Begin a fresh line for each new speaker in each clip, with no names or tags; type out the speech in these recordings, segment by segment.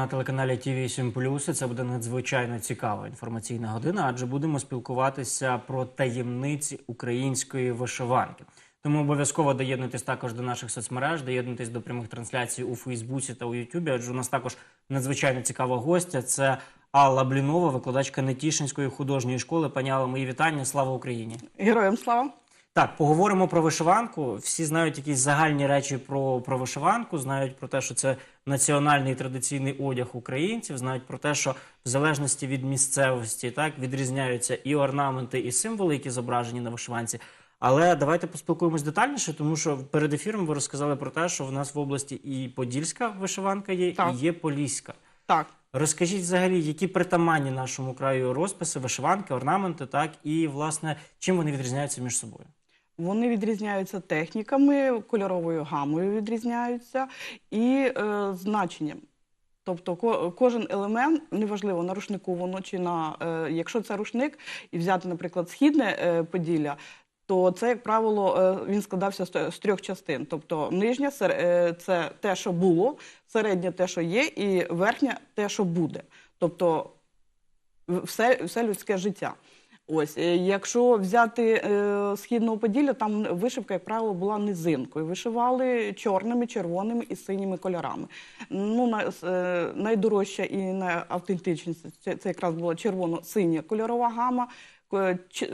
на телеканалі ТІВІ 7 і Це буде надзвичайно цікава інформаційна година, адже будемо спілкуватися про таємниці української вишиванки. Тому обов'язково доєднуйтесь також до наших соцмереж, доєднуйтесь до прямих трансляцій у Фейсбуці та у Ютубі. Адже у нас також надзвичайно цікава гостя. Це Алла Блінова, викладачка Нетішинської художньої школи. Пані Алла, мої вітання. Слава Україні!
Героям слава!
Так, поговоримо про вишиванку. Всі знають якісь загальні речі про, про вишиванку, знають про те, що це національний традиційний одяг українців, знають про те, що в залежності від місцевості так відрізняються і орнаменти, і символи, які зображені на вишиванці. Але давайте поспілкуємось детальніше, тому що перед ефіром ви розказали про те, що в нас в області і подільська вишиванка є,
Так.
і є поліська.
Так,
Розкажіть взагалі, які притаманні нашому краю розписи, вишиванки, орнаменти, так і власне чим вони відрізняються між собою?
Вони відрізняються техніками, кольоровою гамою відрізняються і е, значенням. Тобто ко- кожен елемент, неважливо на рушнику воно чи на е, якщо це рушник, і взяти, наприклад, східне е, поділля, то це, як правило, е, він складався з, з трьох частин. Тобто нижня сер- е, це те, що було, середня те, що є, і верхня те, що буде. Тобто все, все людське життя. Ось, е, якщо взяти е, східного поділля, там вишивка, як правило, була низинкою. Вишивали чорними, червоними і синіми кольорами. Ну, на, е, найдорожча і найавтентичніша це, це якраз була червоно-синя кольорова гама.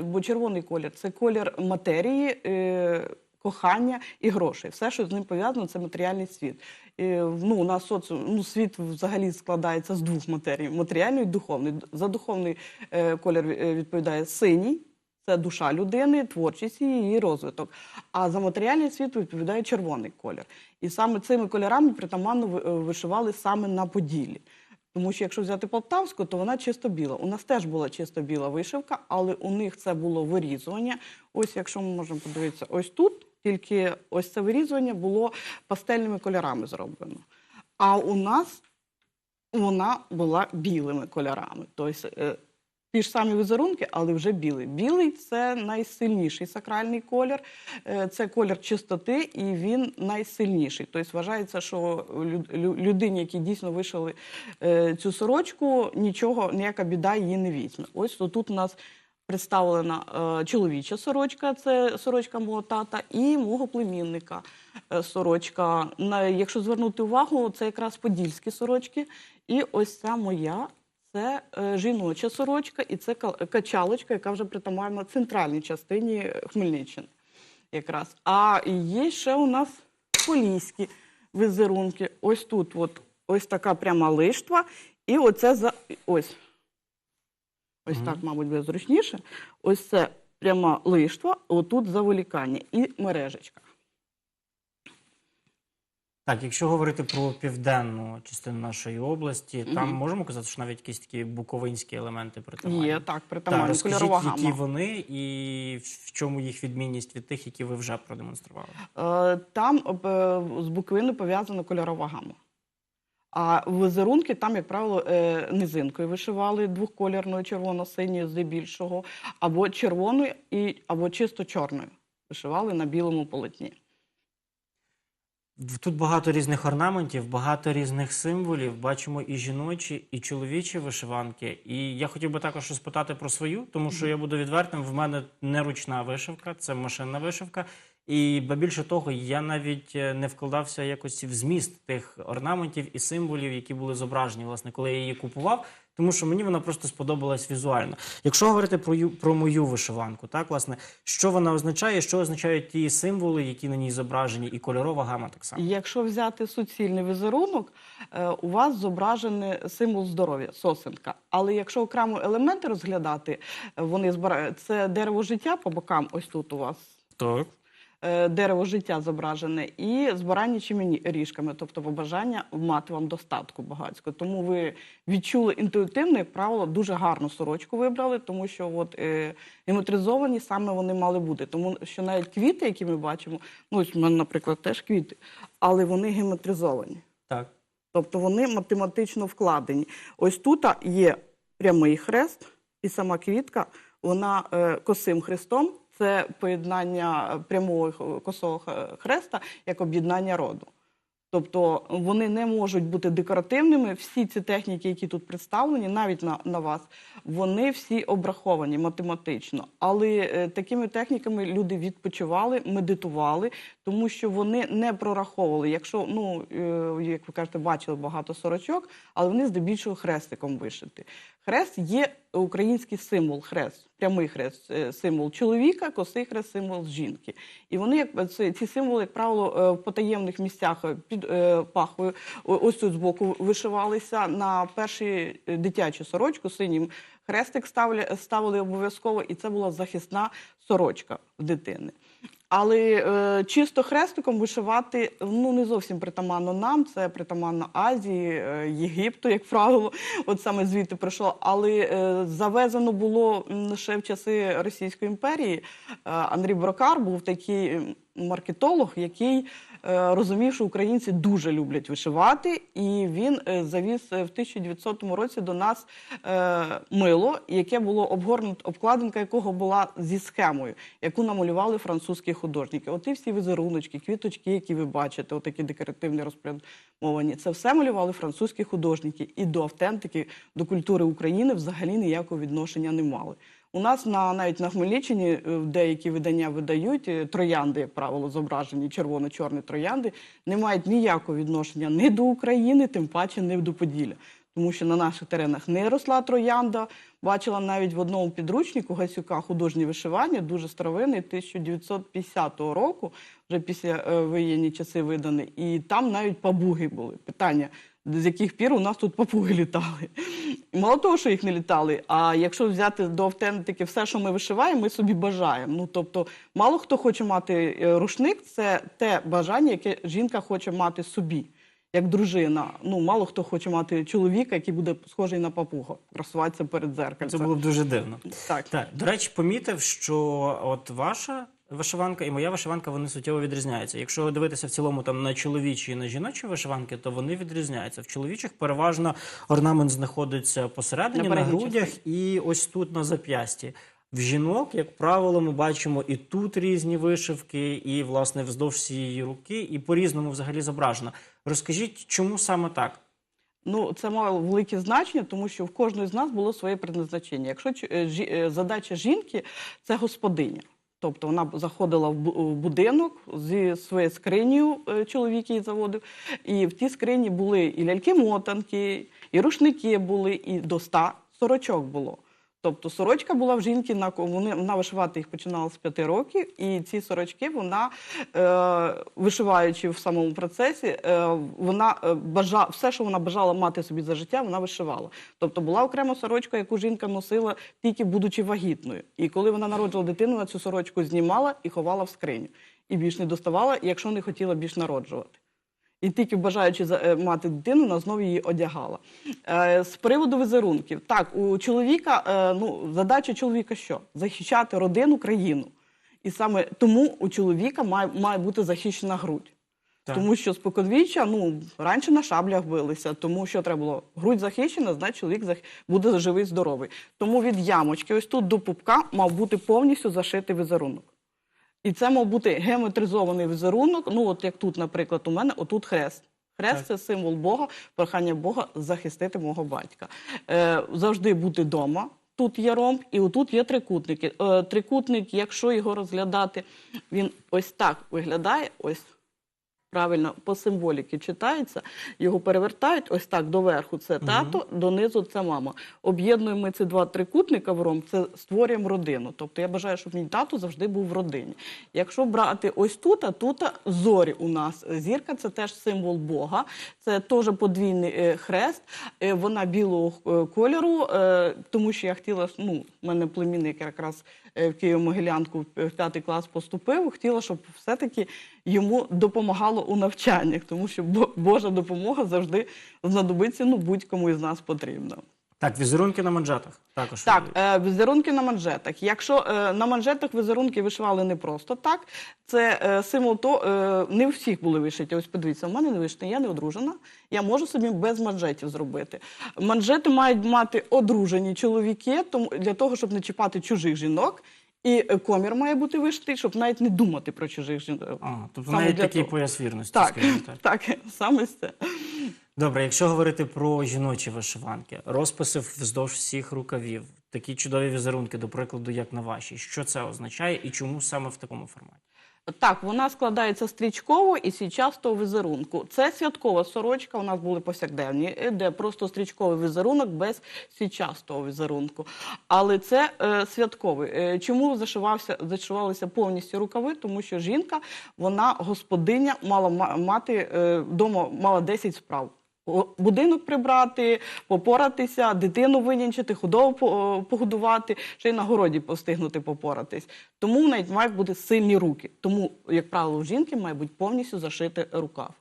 Бо червоний колір це колір матерії, е, кохання і грошей. Все, що з ним пов'язано, це матеріальний світ. Е, ну, у нас соціум, ну, світ взагалі складається з двох матерій: матеріальний і духовний. За духовний е, колір е, відповідає синій. Це душа людини, творчість і її розвиток. А за матеріальний світ відповідає червоний колір. І саме цими кольорами притаманно е, вишивали саме на Поділлі. Тому що якщо взяти Полтавську, то вона чисто біла. У нас теж була чисто біла вишивка, але у них це було вирізування. Ось якщо ми можемо подивитися, ось тут тільки ось це вирізування було пастельними кольорами зроблено. А у нас вона була білими кольорами. Тобто е, ті ж самі візерунки, але вже білий. Білий це найсильніший сакральний колір, Е, це колір чистоти, і він найсильніший. Тобто вважається, що лю- лю- людині, які дійсно вишили е, цю сорочку, нічого, ніяка біда її не візьме. Ось тут у нас. Представлена е, чоловіча сорочка, це сорочка мого тата, і мого племінника е, сорочка. Якщо звернути увагу, це якраз подільські сорочки. І ось ця моя це е, жіноча сорочка, і це качалочка, яка вже притаманна центральній частині Хмельниччини. Якраз. А є ще у нас поліські візерунки. Ось тут, от, ось така пряма лиштва, і оце за ось. Ось так, мабуть, буде зручніше. Ось це пряма лиштва, отут заволікання і мережечка.
Так, якщо говорити про південну частину нашої області, там можемо казати, що навіть якісь такі буковинські елементи притаманні?
Є так,
Так,
притаманна
розкажіть,
кольорова
які вони і в чому їх відмінність від тих, які ви вже продемонстрували?
Е, Там е, з буквини пов'язана кольорова гама. А візерунки там, як правило, е, низинкою вишивали двохколірною червоно-синьою здебільшого, або червоною, і, або чисто чорною. Вишивали на білому полотні.
Тут багато різних орнаментів, багато різних символів. Бачимо і жіночі, і чоловічі вишиванки. І я хотів би також спитати про свою, тому що я буду відвертим. В мене не ручна вишивка, це машинна вишивка. І більше того, я навіть е, не вкладався якось в зміст тих орнаментів і символів, які були зображені, власне, коли я її купував. Тому що мені вона просто сподобалась візуально. Якщо говорити про про мою вишиванку, так власне, що вона означає, що означають ті символи, які на ній зображені, і кольорова гама так само.
Якщо взяти суцільний візерунок, е, у вас зображений символ здоров'я, сосенка. Але якщо окремо елементи розглядати, е, вони збирають це дерево життя по бокам, ось тут у вас.
Так.
Е, Дерево життя зображене і збирання чимені ріжками, тобто побажання мати вам достатку багатського. Тому ви відчули інтуїтивно, як правило, дуже гарну сорочку вибрали, тому що от е, геометризовані саме вони мали бути. Тому що навіть квіти, які ми бачимо, ну ось у мене, наприклад, теж квіти, але вони геометризовані.
Так.
Тобто вони математично вкладені. Ось тут є прямий хрест, і сама квітка, вона е, косим хрестом. Це поєднання прямого косого хреста як об'єднання роду. Тобто вони не можуть бути декоративними. Всі ці техніки, які тут представлені, навіть на, на вас, вони всі обраховані математично. Але е, такими техніками люди відпочивали, медитували, тому що вони не прораховували. Якщо, ну, е, як ви кажете, бачили багато сорочок, але вони здебільшого хрестиком вишиті. Хрест є український символ, хрест, прямий хрест, е, символ чоловіка, косий хрест, символ жінки. І вони, як ці символи, як правило, е, в потаємних місцях е, під пахвою, о- ось тут збоку вишивалися на перші е, дитячу сорочку синім хрестик ставили, ставили обов'язково, і це була захисна сорочка дитини. Але е, чисто хрестиком вишивати ну не зовсім притаманно нам, це притаманно Азії, е, Єгипту, як правило, от саме звідти прийшло. Але е, завезено було ще в часи Російської імперії. Е, Андрій Брокар був такий маркетолог, який розумів, що українці дуже люблять вишивати, і він е, завіз е, в 1900 році до нас е, мило, яке було обгорнуто, обкладинка якого була зі схемою, яку намалювали французькі художники. От і всі візеруночки, квіточки, які ви бачите, отакі декоративні розпрямовані, це все малювали французькі художники, і до автентики, до культури України взагалі ніякого відношення не мали. У нас на навіть на Хмельниччині е, деякі видання видають е, троянди, як правило, зображені червоно-чорні троянди, не мають ніякого відношення ні до України, тим паче не до Поділля. Тому що на наших теренах не росла троянда. Бачила навіть в одному підручнику Гасюка художнє вишивання, дуже старовинний, 1950 року, вже після е, воєнні часи виданий. І там навіть пабуги були. Питання, з яких пір у нас тут папуги літали. Мало того, що їх не літали, а якщо взяти до автентики все, що ми вишиваємо, ми собі бажаємо. Ну тобто, мало хто хоче мати е, рушник, це те бажання, яке жінка хоче мати собі. Як дружина, ну мало хто хоче мати чоловіка, який буде схожий на папуга, красуватися перед
Це було б дуже дивно.
Так.
Так, до речі, помітив, що от ваша вишиванка і моя вишиванка вони суттєво відрізняються. Якщо дивитися в цілому там на чоловічі і на жіночі вишиванки, то вони відрізняються. В чоловічих переважно орнамент знаходиться посередині,
На
на, грудях і ось тут на зап'ясті. В жінок, як правило, ми бачимо і тут різні вишивки, і власне вздовж всієї руки, і по-різному взагалі зображено. Розкажіть, чому саме так?
Ну, це мало велике значення, тому що в кожної з нас було своє предназначення. Якщо е, е, задача жінки це господиня. Тобто вона заходила в будинок зі своєю скринею, е, чоловік її заводив, і в тій скрині були і ляльки-мотанки, і рушники були, і до ста сорочок було. Тобто сорочка була в жінки вона вишивати їх починала з п'яти років, і ці сорочки вона е, вишиваючи в самому процесі, е, вона е, бажа все, що вона бажала мати собі за життя, вона вишивала. Тобто була окрема сорочка, яку жінка носила тільки будучи вагітною. І коли вона народжувала дитину, вона цю сорочку знімала і ховала в скриню. І більш не доставала, якщо не хотіла більш народжувати. І тільки бажаючи е, мати дитину, вона знову її одягала. Е, з приводу візерунків, так, у чоловіка, е, ну, задача чоловіка що? Захищати родину, країну. І саме тому у чоловіка має, має бути захищена грудь.
Так.
Тому що споконвіччя, ну, раніше на шаблях билися, тому що треба було грудь захищена, значить чоловік зах... буде живий, здоровий. Тому від ямочки, ось тут до пупка, мав бути повністю зашитий візерунок. І це мав бути геометризований візерунок. Ну, от як тут, наприклад, у мене отут хрест. Хрест
Так.
це символ Бога, прохання Бога захистити мого батька. Е, завжди бути вдома. Тут є ромб, і отут є трикутники. Е, трикутник, якщо його розглядати, він ось так виглядає. Ось правильно по символіки читається. Його перевертають ось так доверху. Це тато, донизу це мама. Об'єднуємо ми ці два трикутника в ромб, це створюємо родину. Тобто я бажаю, щоб мій тато завжди був в родині. Якщо брати ось тут, а тут зорі у нас зірка, це теж символ Бога. Це теж подвійний е, хрест. Е, Вона білого е, кольору, тому що я хотіла, ну, в мене племінник якраз в Києво-Могилянку в п'ятий клас поступив, хотіла, щоб все-таки йому допомагало у навчаннях, тому що Божа допомога завжди знадобиться ну, будь-кому із нас потрібна.
Так, візерунки на манжетах також.
Так, е, візерунки на манжетах. Якщо е, на манжетах візерунки вишивали не просто так, це е, символ то е, не у всіх були вишиті. Ось подивіться, в мене не вишиті, я не одружена. Я можу собі без манжетів зробити. Манжети мають мати одружені чоловіки, тому для того, щоб не чіпати чужих жінок. І е, комір має бути вишитий, щоб навіть не думати про чужих жінок.
А, тобто
Саме
навіть такий
того.
пояс вірності,
Так,
скажімо так.
так, саме це.
Добре, якщо говорити про жіночі вишиванки, розписи вздовж всіх рукавів, такі чудові візерунки, до прикладу, як на вашій, що це означає і чому саме в такому форматі?
Так, вона складається стрічково і січастого візерунку. Це святкова сорочка. У нас були повсякденні, е, де просто стрічковий візерунок без січастого візерунку. Але це е, святковий. Е, чому зашивався, зашивалися повністю рукави? Тому що жінка, вона господиня, мала ма- мати е, вдома мала 10 справ. Будинок прибрати, попоратися, дитину винянчити, худобу погодувати, ще й на городі постигнути попоратись. Тому неї мають бути сильні руки. Тому, як правило, у жінки має бути повністю зашитий рукав.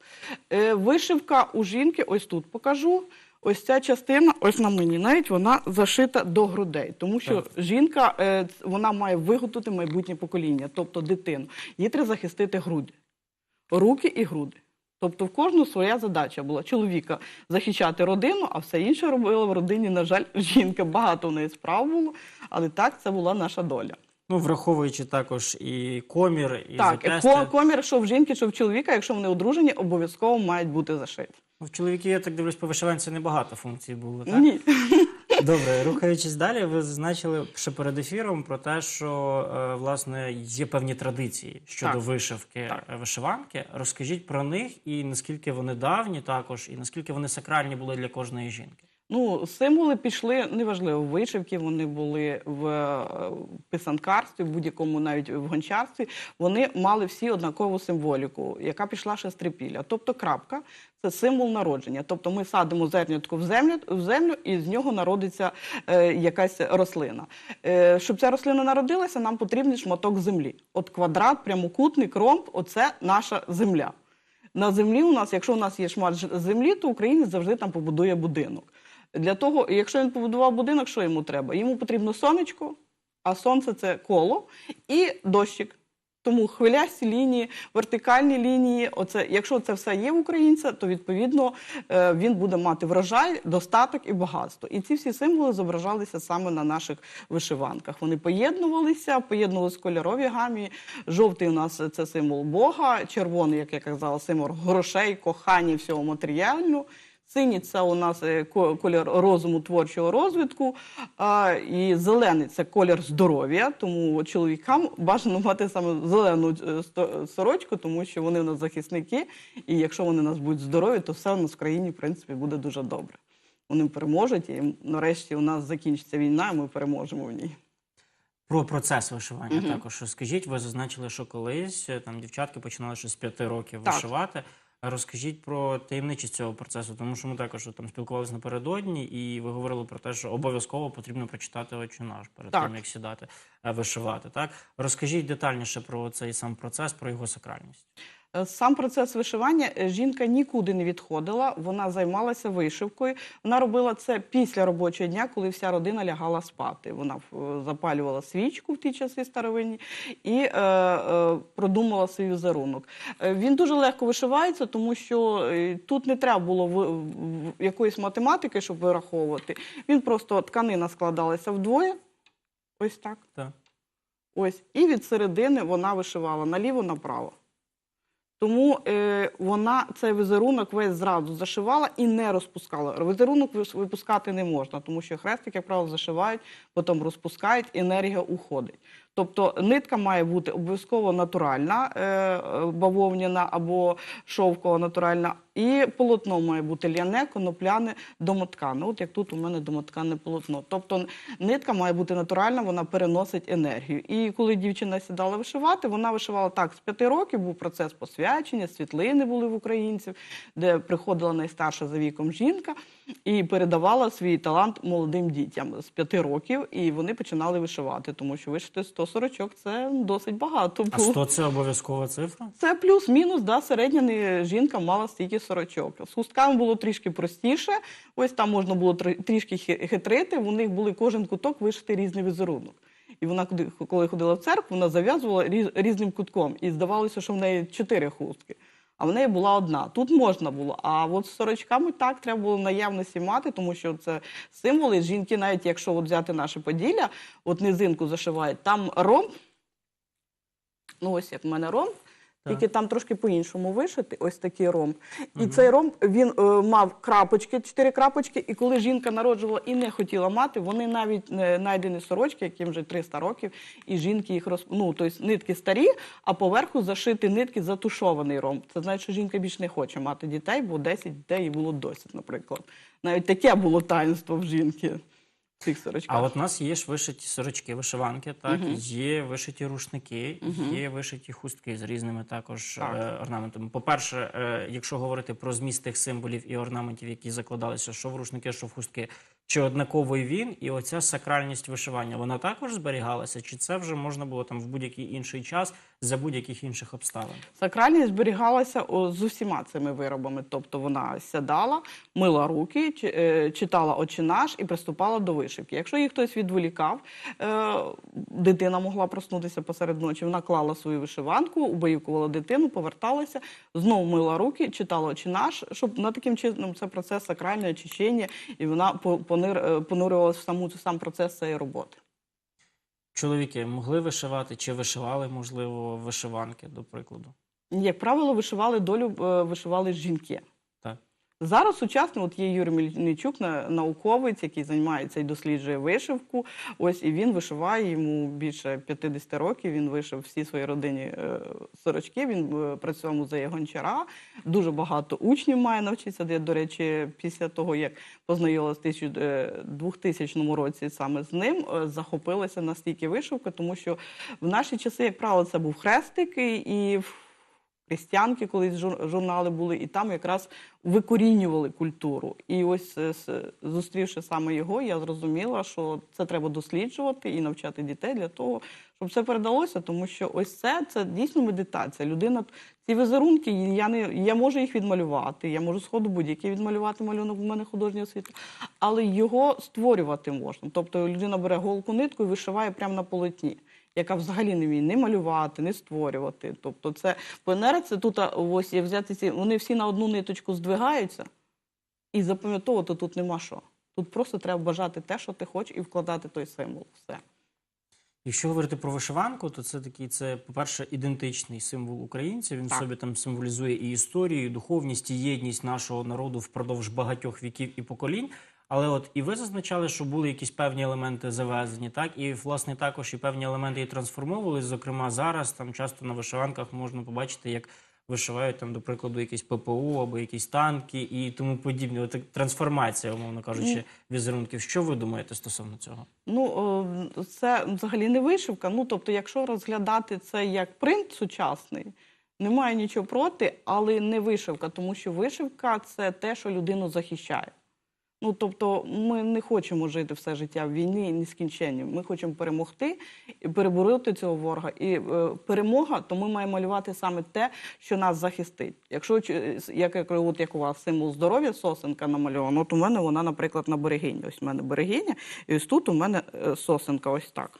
Е, вишивка у жінки, ось тут покажу. Ось ця частина, ось на мені, навіть вона зашита до грудей, тому що жінка е, вона має виготовити майбутнє покоління, тобто дитину. Їй треба захистити груди, руки і груди. Тобто в кожну своя задача була чоловіка захищати родину, а все інше робила в родині, на жаль, жінка. Багато в неї справ було, але так це була наша доля.
Ну, враховуючи також і комір, і
так,
зап'ястя.
комір, що в жінки, що в чоловіка, якщо вони одружені, обов'язково мають бути зашиті.
Ну, В чоловіків, я так дивлюсь, по вишиванці небагато функцій було, так?
Ні.
Добре, рухаючись далі, ви зазначили ще перед ефіром про те, що е, власне є певні традиції щодо
Так.
вишивки
Так.
е, вишиванки. Розкажіть про них і наскільки вони давні також, і наскільки вони сакральні були для кожної жінки.
Ну, символи пішли неважливо. Вишивки вони були в е, писанкарстві, в будь-якому навіть в гончарстві. Вони мали всі однакову символіку, яка пішла ще з трипілля. Тобто крапка це символ народження. Тобто ми садимо зернятко в землю, в землю і з нього народиться е, якась рослина. Е, щоб ця рослина народилася, нам потрібен шматок землі. От квадрат, прямокутник, ромб оце наша земля. На землі у нас, якщо у нас є шмат землі, то українець завжди там побудує будинок. Для того, якщо він побудував будинок, що йому треба? Йому потрібно сонечко, а сонце це коло і дощик. Тому хвилясті лінії, вертикальні лінії. Оце, якщо це все є в українця, то відповідно е, він буде мати врожай, достаток і багатство. І ці всі символи зображалися саме на наших вишиванках. Вони поєднувалися, поєднувалися в кольоровій гамі. Жовтий у нас це символ Бога, червоний, як я казала, символ грошей, кохання, всього матеріального. Синій це у нас е, колір розуму творчого розвитку, а, і зелений це колір здоров'я. Тому чоловікам бажано мати саме зелену е, сорочку, тому що вони у нас захисники. І якщо вони у нас будуть здорові, то все у нас в країні в принципі буде дуже добре. Вони переможуть, і нарешті у нас закінчиться війна, і ми переможемо в ній.
Про процес вишивання також розкажіть. Ви зазначили, що колись е, там дівчатки починали ще з п'яти років
Так.
вишивати. Розкажіть про таємничість цього процесу, тому що ми також там спілкувалися напередодні, і ви говорили про те, що обов'язково потрібно прочитати очі наш» перед
Так.
тим, як сідати е, вишивати. Так розкажіть детальніше про цей сам процес, про його сакральність.
Е, Сам процес вишивання е, жінка нікуди не відходила. Вона займалася вишивкою. Вона робила це після робочого дня, коли вся родина лягала спати. Вона е, запалювала свічку в ті часи старовинні і е, е, продумала свій візерунок. Він дуже легко вишивається, тому що тут не треба було в, в- якоїсь математики, щоб вираховувати. Він просто тканина складалася вдвоє. Ось так.
Так.
Ось, і від середини вона вишивала наліво направо. Тому е, вона цей візерунок весь зразу зашивала і не розпускала. Візерунок випускати не можна, тому що хрестик, як правило, зашивають, потім розпускають, енергія уходить. Тобто нитка має бути обов'язково натуральна, е, е, бавовняна або шовкова натуральна, і полотно має бути ляне, конопляне, домоткане. От як тут у мене домоткане полотно. Тобто нитка має бути натуральна, вона переносить енергію. І коли дівчина сідала вишивати, вона вишивала так з п'яти років, був процес посвячення, світлини були в українців, де приходила найстарша за віком жінка і передавала свій талант молодим дітям з п'яти років, і вони починали вишивати, тому що вишити 100 сорочок це досить багато.
А
було.
100 – це обов'язкова цифра?
Це плюс-мінус, да, середня жінка мала стільки сорочок. З хустками було трішки простіше. Ось там можна було трішки хитрити. У них були кожен куток вишити різний візерунок. І вона, коли ходила в церкву, вона зав'язувала різним кутком. І здавалося, що в неї чотири хустки. А в неї була одна. Тут можна було. А от з сорочками так треба було наявності мати, тому що це символи. Жінки, навіть якщо от взяти наше поділля, от низинку зашивають, там ромб, ну ось як в мене ромб, тільки там трошки по-іншому вишити, ось такий ромб. І цей ромб він е, мав крапочки, чотири крапочки, і коли жінка народжувала і не хотіла мати, вони навіть не знайдені сорочки, яким вже 300 років, і жінки їх роз... ну, тобто нитки старі, а поверху зашити нитки затушований ромб. Це значить, що жінка більше не хоче мати дітей, бо 10 дітей їй було досить, наприклад. Навіть таке було таїнство в жінки цих сорочках.
А от у нас є ж вишиті сорочки, вишиванки, так є вишиті рушники, є вишиті хустки з різними також
Так.
е, орнаментами. По-перше, е, якщо говорити про зміст тих символів і орнаментів, які закладалися, що в рушники, що в хустки, чи однаковий він, і оця сакральність вишивання, вона також зберігалася, чи це вже можна було там в будь-який інший час за будь-яких інших обставин?
Сакральність зберігалася з усіма цими виробами. Тобто вона сядала, мила руки, е, читала очі наш і приступала до вишивки. Якщо її хтось відволікав, е, дитина могла проснутися посеред ночі. Вона клала свою вишиванку, убаюкувала дитину, поверталася, знову мила руки, читала очі наш, щоб на таким чином це процес сакрального очищення, і вона по- е, в саму сам процес цієї роботи.
Чоловіки могли вишивати чи вишивали, можливо, вишиванки, до прикладу.
Як правило, вишивали долю, е, вишивали жінки. Зараз сучасно от є Юрій Мельничук, на- науковець, який займається і досліджує вишивку. Ось і він вишиває йому більше 50 років. Він вишив всі свої родині е, сорочки. Він е, працював музеї Гончара. Дуже багато учнів має навчитися. Де, до речі, після того як познайомилася в 2000 році саме з ним, е, захопилася настільки вишивка, тому що в наші часи, як правило, це був хрестик і в Християнки колись жур- журнали були, і там якраз викорінювали культуру. І ось е, зустрівши саме його, я зрозуміла, що це треба досліджувати і навчати дітей для того, щоб це передалося, тому що ось це, це дійсно медитація. Людина ці візерунки, я не я можу їх відмалювати, я можу сходу будь-який відмалювати малюнок. в мене художня освіта, але його створювати можна. Тобто людина бере голку нитку і вишиває прямо на полотні яка взагалі не вміє не малювати, не створювати. Тобто, це ПНР, це тут ось як взяти ці, вони всі на одну ниточку здвигаються, і запам'ятовувати тут нема що. Тут просто треба бажати те, що ти хочеш, і вкладати той символ. Все.
Якщо говорити про вишиванку, то це такий, це, по-перше, ідентичний символ українців. Він
Так.
собі там символізує і історію, і духовність, і єдність нашого народу впродовж багатьох віків і поколінь. Але от і ви зазначали, що були якісь певні елементи завезені, так і власне також і певні елементи і трансформовувалися. Зокрема, зараз там часто на вишиванках можна побачити, як вишивають там, до прикладу, якісь ППО або якісь танки і тому подібне. От трансформація, умовно кажучи, візерунків. Що ви думаєте стосовно цього?
Ну, це взагалі не вишивка. Ну, тобто, якщо розглядати це як принт сучасний, немає нічого проти, але не вишивка, тому що вишивка це те, що людину захищає. Ну, тобто, ми не хочемо жити все життя в війні і нескінченні. Ми хочемо перемогти і перебороти цього ворога. І е, перемога, то ми маємо малювати саме те, що нас захистить. Якщо чи- як, як, от як у вас символ здоров'я, сосенка намальована, от у мене вона, наприклад, на берегині. Ось у мене берегиня, і ось тут у мене е, сосенка, ось так.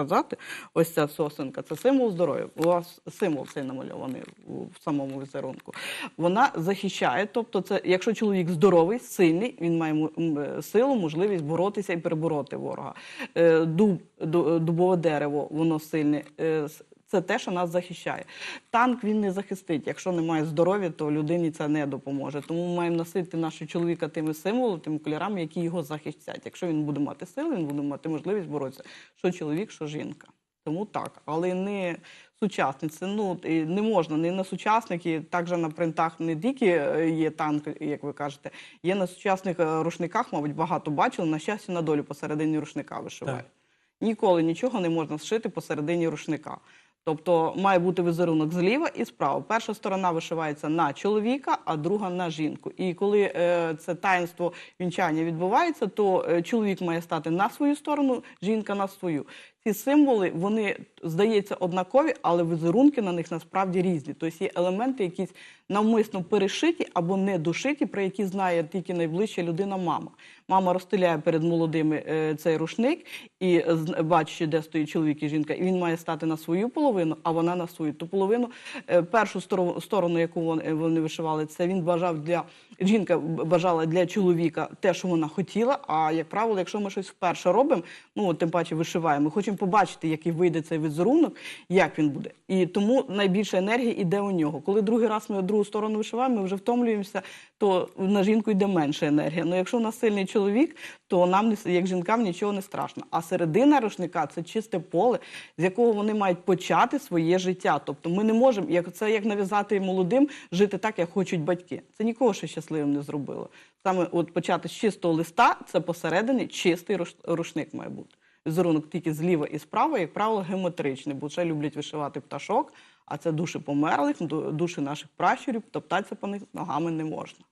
Казати, ось ця сосенка, це символ здоров'я. У вас символ цей намальований в самому візерунку. Вона захищає, тобто, це якщо чоловік здоровий, сильний, він має е, силу, можливість боротися і перебороти ворога. Е, Дуб, ду- дубове дерево, воно сильне. Це те, що нас захищає. Танк він не захистить. Якщо немає здоров'я, то людині це не допоможе. Тому ми маємо носити нашого чоловіка тими символами, тими кольорами, які його захистять. Якщо він буде мати сили, він буде мати можливість боротися. Що чоловік, що жінка. Тому так, але не сучасниці. Ну не можна не на сучасники. Також на принтах не тільки е, є танк, як ви кажете, є на сучасних е, рушниках, мабуть, багато бачили. На щастя, на долю посередині рушника вишивають. Ніколи нічого не можна зшити посередині рушника. Тобто має бути візерунок зліва і справа. Перша сторона вишивається на чоловіка, а друга на жінку. І коли е, це таїнство вінчання відбувається, то е, чоловік має стати на свою сторону, жінка на свою. ці символи, вони здається однакові, але візерунки на них насправді різні. Тобто є елементи, якісь навмисно перешиті або не дошиті, про які знає тільки найближча людина мама. Мама розстеляє перед молодими е, цей рушник і бачить, де стоїть чоловік і жінка, і він має стати на свою половину, а вона на свою. Ту половину, е, першу сторону, яку вони, вони вишивали, це він бажав для жінка бажала для чоловіка те, що вона хотіла. А як правило, якщо ми щось вперше робимо, ну от тим паче вишиваємо, ми хочемо побачити, який вийде цей візерунок, як він буде. І тому найбільше енергії йде у нього. Коли другий раз ми другу сторону вишиваємо, ми вже втомлюємося, то на жінку йде менше енергія. Ну якщо у нас сильний чоловік, то нам як жінкам нічого не страшно. А середина рушника це чисте поле, з якого вони мають почати своє життя. Тобто ми не можемо, як це як нав'язати молодим жити так, як хочуть батьки. Це нікого ще щасливим не зробило. Саме от почати з чистого листа, це посередині чистий руш- рушник має бути. Візерунок тільки зліва і справа, як правило, геометричний, бо ще люблять вишивати пташок, а це душі померлих, ду- душі наших пращурів, топтатися по них ногами не можна.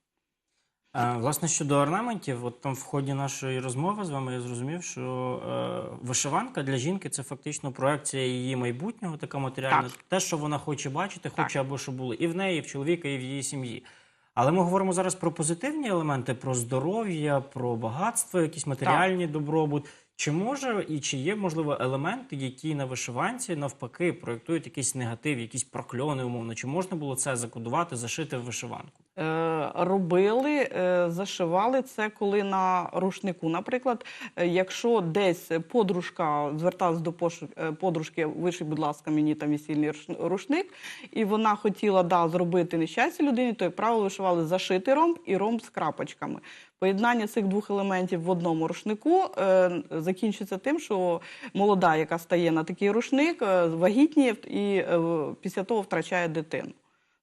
Е, Власне, щодо орнаментів, от там в ході нашої розмови з вами я зрозумів, що е, вишиванка для жінки це фактично проекція її майбутнього, така матеріальна,
Так.
те, що вона хоче бачити,
Так.
хоче або що було і в неї, і в чоловіка, і в її сім'ї. Але ми говоримо зараз про позитивні елементи, про здоров'я, про багатство, якісь матеріальні добробут. Чи може і чи є можливо елементи, які на вишиванці навпаки проєктують якийсь негатив, якісь прокльони, умовно? Чи можна було це закодувати, зашити в вишиванку?
Е, робили, е, зашивали це, коли на рушнику. Наприклад, е, якщо десь подружка зверталась до пош- е, подружки, виший, будь ласка, мені там весільний руш- рушник, і вона хотіла да, зробити нещастя людині, то, як правило, вишивали зашитий ромб і ромб з крапочками. Поєднання цих двох елементів в одному рушнику е, закінчиться тим, що молода, яка стає на такий рушник, е, вагітніє і е, після того втрачає дитину.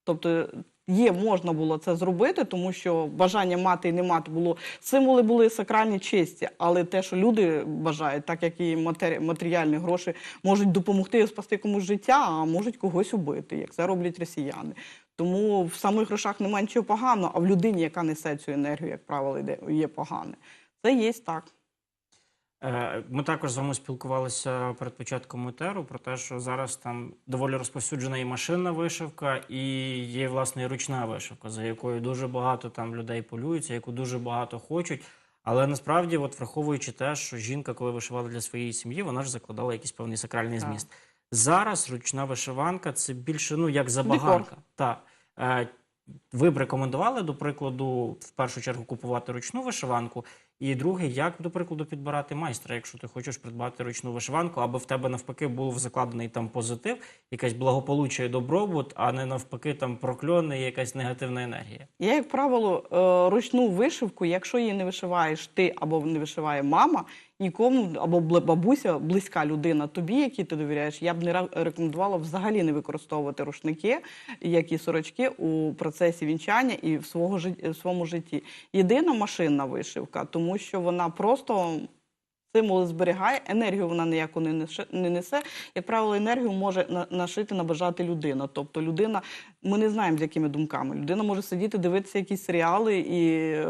Тобто є, можна було це зробити, тому що бажання мати і не мати було символи були сакральні честі, але те, що люди бажають, так як і матеріальні гроші можуть допомогти спасти комусь життя, а можуть когось убити, як це роблять росіяни. Тому в самих грошах немає нічого поганого, а в людині, яка несе цю енергію, як правило, є погане. Це є так.
Е, Ми також з вами спілкувалися перед початком етеру про те, що зараз там доволі розповсюджена і машинна вишивка, і є власне і ручна вишивка, за якою дуже багато там людей полюються, яку дуже багато хочуть. Але насправді, от враховуючи те, що жінка, коли вишивала для своєї сім'ї, вона ж закладала якийсь певний сакральний
Так.
зміст. Зараз ручна вишиванка це більше ну як забаганка. Так. Е, ви б рекомендували, до прикладу, в першу чергу купувати ручну вишиванку, і друге, як, до прикладу, підбирати майстра, якщо ти хочеш придбати ручну вишиванку, аби в тебе навпаки був закладений там позитив, якесь благополуччя і добробут, а не навпаки там прокльони якась негативна енергія.
Я, як правило, е, ручну вишивку, якщо її не вишиваєш ти або не вишиває мама, нікому або бабуся, близька людина тобі, якій ти довіряєш, я б не рекомендувала взагалі не використовувати рушники, як і сорочки у процесі вінчання і в, свого, в своєму житті. Єдина машинна вишивка, тому що вона просто символи зберігає, енергію вона ніяку не несе. Як правило, енергію може на- нашити, набажати людина. Тобто людина, ми не знаємо, з якими думками. Людина може сидіти, дивитися якісь серіали і е,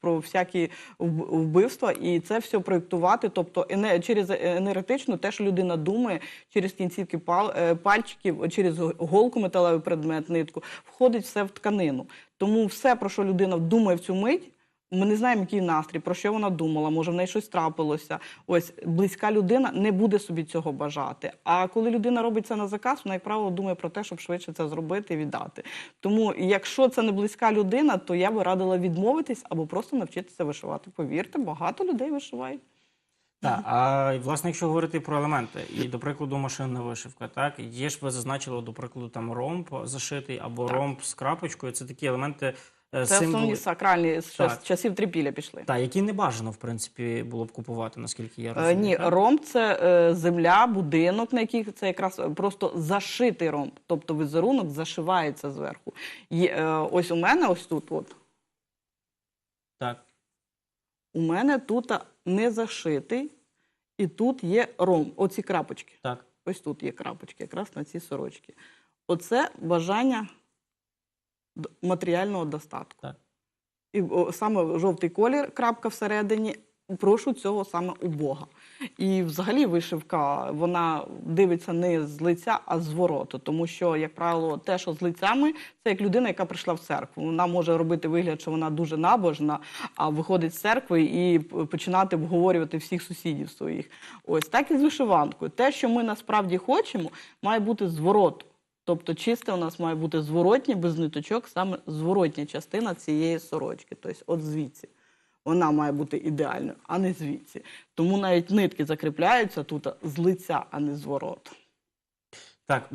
про всякі вбивства, і це все проєктувати. Тобто через енергетично те, що людина думає, через кінцівки е, пальчиків, через голку металевий предмет, нитку, входить все в тканину. Тому все, про що людина думає в цю мить. Ми не знаємо, який настрій, про що вона думала, може в неї щось трапилося. Ось близька людина не буде собі цього бажати. А коли людина робить це на заказ, вона, як правило, думає про те, щоб швидше це зробити і віддати. Тому, якщо це не близька людина, то я би радила відмовитись або просто навчитися вишивати. Повірте, багато людей вишивають.
Так, а власне, якщо говорити про елементи, і до прикладу, машинна вишивка, так є ж ви зазначили, до прикладу, там ромб зашитий або
Так.
ромб з крапочкою. Це такі елементи
Це
символи,
основні сакральні з час- часів трипілля пішли.
та, які не бажано, в принципі, було б купувати, наскільки я
Е. Ні,
так?
ромб це е, земля, будинок, на яких це якраз е, просто зашитий ромб, тобто візерунок зашивається зверху. Є, е, ось у мене, ось тут, от
Так.
у мене тут не зашитий, і тут є ромб. Оці крапочки.
Так.
Ось тут є крапочки, якраз на цій сорочці. Оце бажання матеріального достатку.
Так.
І о, саме жовтий колір, крапка всередині, прошу цього саме у Бога. І взагалі вишивка вона дивиться не з лиця, а з вороту. Тому що, як правило, те, що з лицями, це як людина, яка прийшла в церкву. Вона може робити вигляд, що вона дуже набожна, а виходить з церкви і починати обговорювати всіх сусідів своїх. Ось так і з вишиванкою. Те, що ми насправді хочемо, має бути з вороту. Тобто чисте у нас має бути зворотнє, без ниточок, саме зворотня частина цієї сорочки. Тобто, от звідси. Вона має бути ідеальною, а не звідси. Тому навіть нитки закріпляються тут з лиця, а не з вороту.
Так,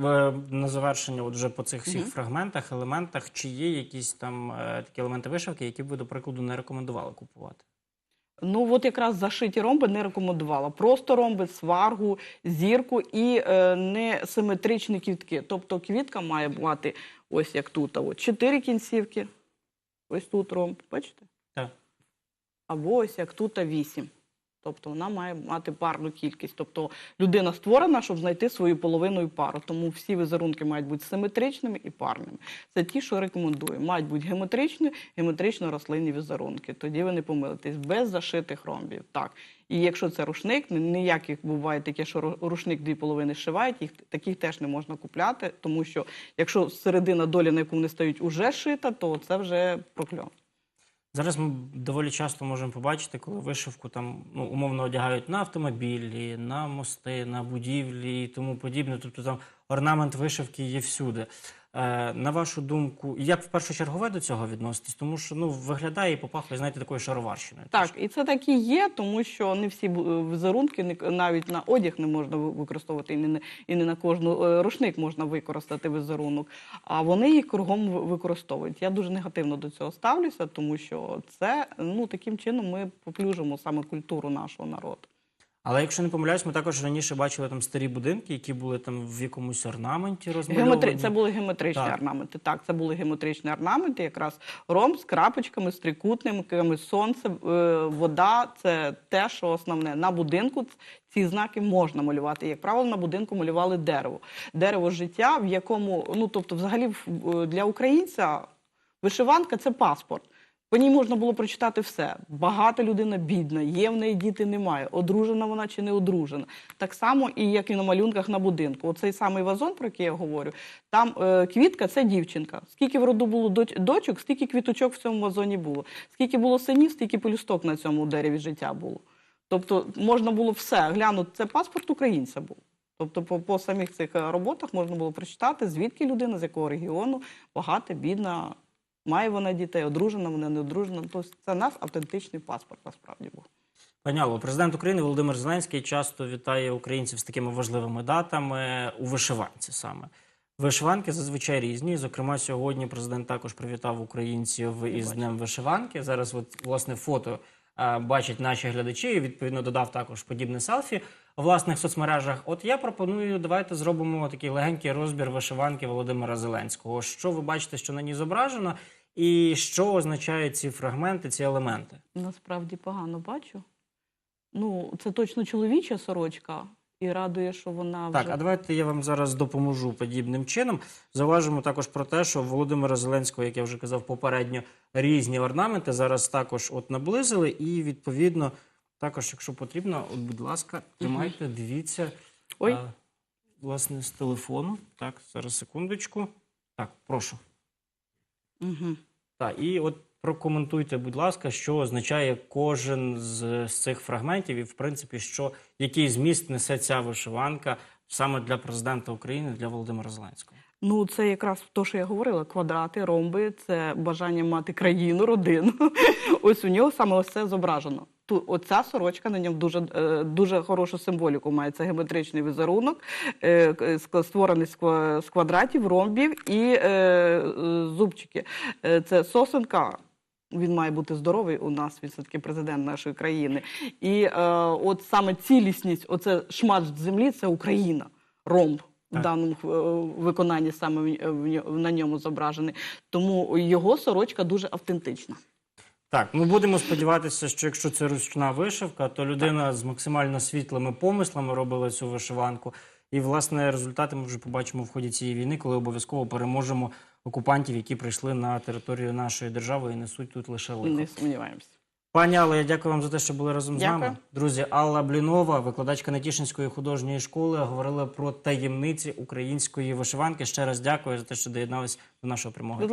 на завершення, от вже по цих всіх фрагментах, елементах, чи є якісь там е, такі елементи вишивки, які б ви, до прикладу, не рекомендували купувати?
Ну, от якраз зашиті ромби не рекомендувала. Просто ромби, сваргу, зірку і е, несиметричні квітки. Тобто квітка має бути ось як тут, а от чотири кінцівки. Ось тут ромб, бачите?
Так.
Або ось як тут а вісім. Тобто вона має мати парну кількість. Тобто людина створена, щоб знайти свою половину і пару. Тому всі візерунки мають бути симетричними і парними. Це ті, що рекомендую. Мають бути геометричні, геометрично-рослинні візерунки. Тоді ви не помилитесь без зашитих ромбів. Так. І якщо це рушник, ні- ніяких буває таке, що ру- рушник дві половини шивають, їх таких теж не можна купляти, тому що якщо середина долі, на яку вони стають, уже шита, то це вже прокльон.
Зараз ми доволі часто можемо побачити, коли вишивку там ну, умовно одягають на автомобілі, на мости, на будівлі і тому подібне. Тобто там орнамент вишивки є всюди. Е, на вашу думку, як в першу чергу до цього відноситесь? Тому що ну виглядає і попахує, знаєте, такою шароварщиною.
Так, і це так і є, тому що не всі бу- візерунки, навіть на одяг не можна ви- використовувати, і не, і не на кожну е, рушник можна використати візерунок, а вони їх кругом ви- використовують. Я дуже негативно до цього ставлюся, тому що це ну таким чином ми поплюжимо саме культуру нашого народу.
Але якщо не помиляюсь, ми також раніше бачили там старі будинки, які були там в якомусь орнаменті розмальовані.
Геометри... Це були геометричні
Так.
орнаменти. Так, це були геометричні орнаменти, якраз ромб з крапочками, з трикутниками, сонце, е, вода це те, що основне. На будинку ці знаки можна малювати. Як правило, на будинку малювали дерево. Дерево життя, в якому, ну тобто, взагалі для українця вишиванка це паспорт. По ній можна було прочитати все. Багата людина бідна, є в неї діти немає, одружена вона чи не одружена. Так само і як і на малюнках на будинку. Оцей самий вазон, про який я говорю, там е, квітка це дівчинка. Скільки в роду було доч- дочок, стільки квіточок в цьому вазоні було. Скільки було синів, стільки пелюсток на цьому дереві життя було. Тобто можна було все глянути. Це паспорт українця був. Тобто, по, по самих цих е, роботах можна було прочитати, звідки людина, з якого регіону, багата, бідна, має вона дітей, одружена, вона не одружена. Тобто це наш автентичний паспорт насправді був.
Пані Алло, президент України Володимир Зеленський часто вітає українців з такими важливими датами у вишиванці саме. Вишиванки зазвичай різні. Зокрема, сьогодні президент також привітав українців із
бачу.
Днем вишиванки. Зараз, от, власне, фото е, бачать наші глядачі. і, Відповідно, додав також подібне селфі власних соцмережах. От я пропоную, давайте зробимо такий легенький розбір вишиванки Володимира Зеленського. Що ви бачите, що на ній зображено, і що означають ці фрагменти, ці елементи?
Насправді погано бачу. Ну, це точно чоловіча сорочка, і радує, що вона вже
Так, а давайте я вам зараз допоможу подібним чином. Зауважимо також про те, що Володимира Зеленського, як я вже казав попередньо, різні орнаменти зараз також от наблизили, і відповідно, також, якщо потрібно, от, будь ласка, тримайте, дивіться.
Ой.
а, власне, з телефону. Так, зараз секундочку. Так, прошу.
Угу.
Так, і от прокоментуйте, будь ласка, що означає кожен з, з цих фрагментів, і в принципі, що який зміст несе ця вишиванка саме для президента України, для Володимира Зеленського.
Ну, це якраз те, що я говорила: квадрати, ромби, це бажання мати країну, родину. Ось у нього саме ось це зображено. Ту, оця сорочка на ньому дуже, е, дуже хорошу символіку має. Це геометричний візерунок, е, к- створений з квадратів, ромбів і е, е, зубчики. Е, це сосенка. Він має бути здоровий у нас, він все-таки президент нашої країни. І е, от саме цілісність, оце шмат землі це Україна, ромб в даному е, виконанні саме в, в, на ньому зображений. Тому його сорочка дуже автентична.
Так, ми будемо сподіватися, що якщо це ручна вишивка, то людина з максимально світлими помислами робила цю вишиванку. І, власне, результати ми вже побачимо в ході цієї війни, коли обов'язково переможемо окупантів, які прийшли на територію нашої держави і несуть тут лише лихо.
Не сумніваємося.
Пані Алла, я дякую вам за те, що були разом з нами. Друзі, Алла Блінова, викладачка Нетішинської художньої школи, говорила про таємниці української вишиванки. Ще раз дякую за те, що доєдналися до нашого прямого.